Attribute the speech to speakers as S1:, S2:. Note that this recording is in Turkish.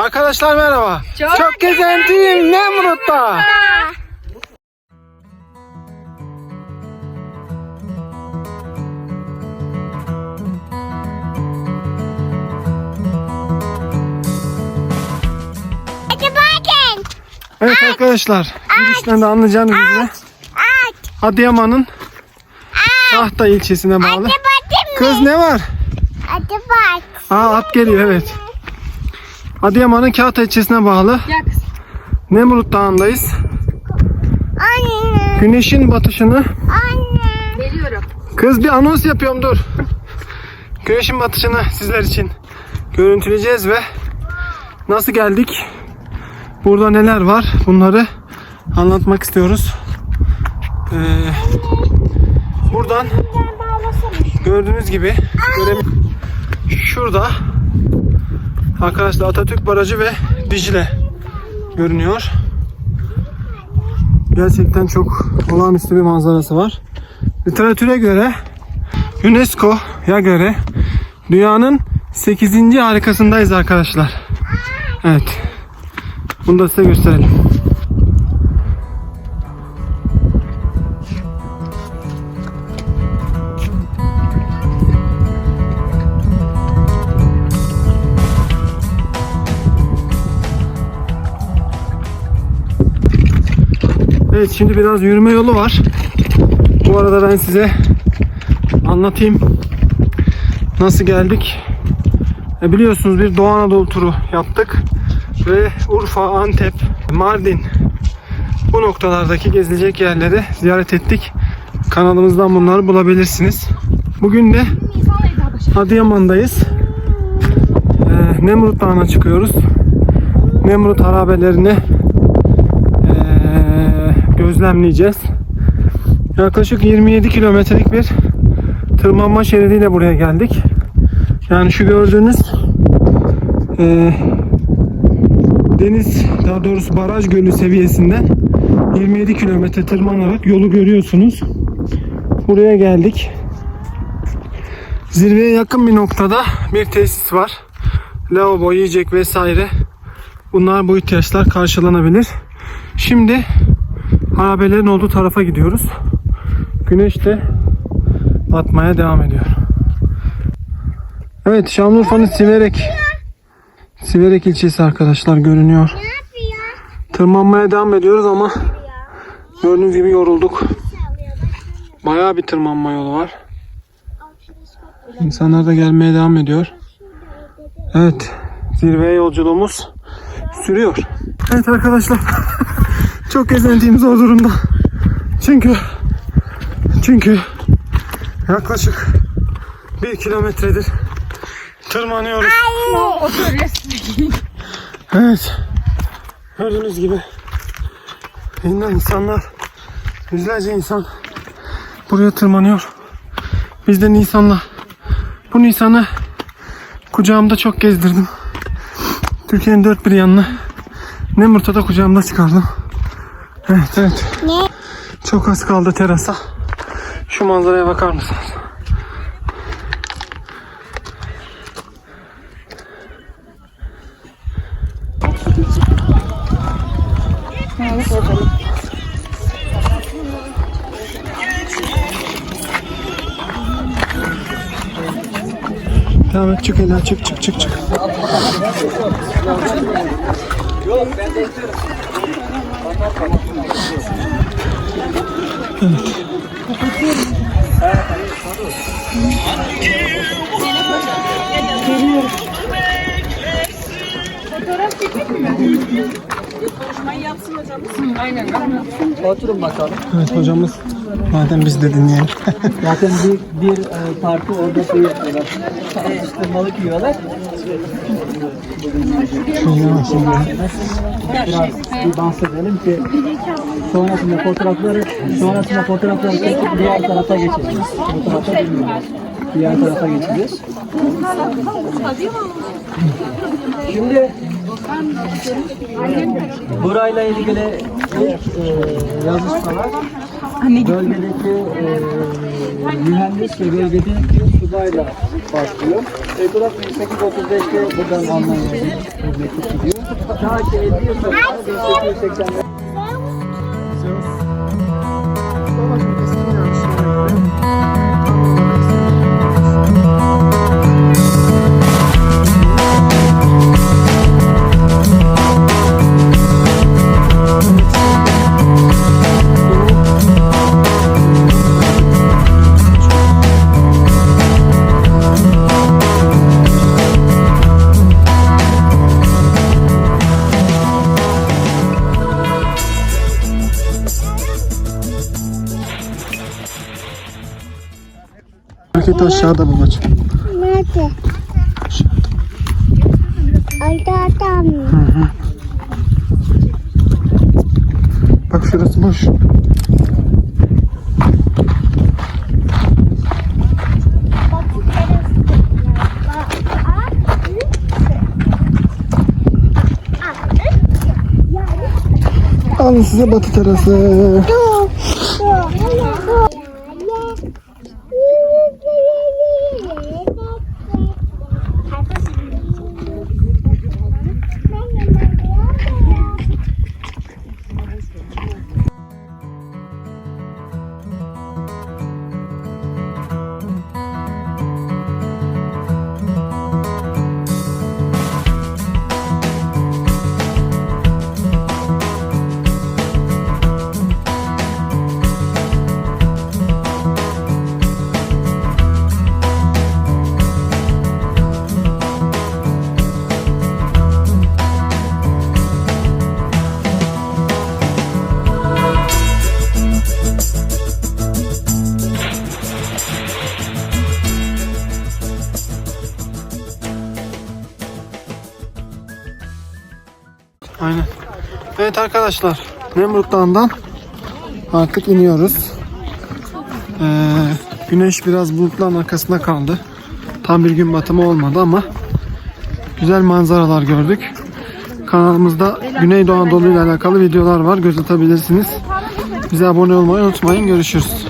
S1: Arkadaşlar merhaba. Çok, gezentiyim Nemrut'ta. Evet arkadaşlar. Girişten de anlayacağınız üzere
S2: Aç.
S1: Adıyaman'ın Tahta ilçesine bağlı. Kız ne var?
S2: Hadi bak.
S1: Aa at geliyor evet. Adıyaman'ın Kahta ilçesine bağlı. Nemrut Dağı'ndayız.
S2: Anne.
S1: Güneşin batışını
S2: Anne.
S3: Geliyorum.
S1: Kız bir anons yapıyorum dur. Güneşin batışını sizler için görüntüleyeceğiz ve nasıl geldik? Burada neler var? Bunları anlatmak istiyoruz. Ee, buradan gördüğünüz gibi şurada arkadaşlar Atatürk Barajı ve Dicle görünüyor. Gerçekten çok olağanüstü bir manzarası var. Literatüre göre UNESCO'ya göre dünyanın 8. harikasındayız arkadaşlar. Evet. Bunu da size gösterelim. Evet şimdi biraz yürüme yolu var. Bu arada ben size anlatayım. Nasıl geldik? E biliyorsunuz bir Doğu Anadolu turu yaptık. Ve Urfa, Antep, Mardin bu noktalardaki gezilecek yerleri ziyaret ettik. Kanalımızdan bunları bulabilirsiniz. Bugün de Adıyaman'dayız. E, Nemrut Dağı'na çıkıyoruz. Nemrut harabelerini gözlemleyeceğiz. Yaklaşık 27 kilometrelik bir tırmanma şeridiyle buraya geldik. Yani şu gördüğünüz e, deniz daha doğrusu baraj gölü seviyesinden 27 kilometre tırmanarak yolu görüyorsunuz. Buraya geldik. Zirveye yakın bir noktada bir tesis var. Lavabo, yiyecek vesaire. Bunlar bu ihtiyaçlar karşılanabilir. Şimdi harabelerin olduğu tarafa gidiyoruz. Güneş de batmaya devam ediyor. Evet Şanlıurfa'nın Siverek Siverek ilçesi arkadaşlar görünüyor. Tırmanmaya devam ediyoruz ama gördüğünüz gibi yorulduk. Bayağı bir tırmanma yolu var. İnsanlar da gelmeye devam ediyor. Evet zirveye yolculuğumuz sürüyor. Evet arkadaşlar çok gezentiğim zor durumda. Çünkü çünkü yaklaşık bir kilometredir tırmanıyoruz. Evet. Gördüğünüz gibi yine insanlar yüzlerce insan buraya tırmanıyor. Biz de Nisan'la bu Nisan'ı kucağımda çok gezdirdim. Türkiye'nin dört bir yanını Nemrut'a da kucağımda çıkardım. Evet evet.
S2: Ne?
S1: Çok az kaldı terasa. Şu manzaraya bakar mısınız? Et çık Ela çık çık çık çık.
S3: Aynen.
S4: Oturun bakalım.
S1: Evet hocamız madem biz de dinleyelim.
S4: Zaten bir, bir e, parti orada şey yapıyorlar. İşte balık
S1: yavaş.
S4: Biraz bir bahsedelim ki sonrasında fotoğrafları sonrasında fotoğrafları çekip diğer tarafa geçeceğiz. Diğer tarafa geçeceğiz. Şimdi burayla ilgili bir e, yazışma var. Bölgedeki e, mühendis ve bölgedeki subayla başlıyor. Etraf 1835'te buradan Almanya'ya gidiyor. Ta ki 50 yıl sonra 1880
S1: Market aşağıda babacım.
S2: Nerede? Orada adam.
S1: Bak şurası boş. Alın size batı terası. Evet arkadaşlar. Nemrut Dağı'ndan artık iniyoruz. Ee, güneş biraz bulutların arkasında kaldı. Tam bir gün batımı olmadı ama güzel manzaralar gördük. Kanalımızda Güneydoğu Anadolu ile alakalı videolar var. Göz atabilirsiniz. Bize abone olmayı unutmayın. Görüşürüz.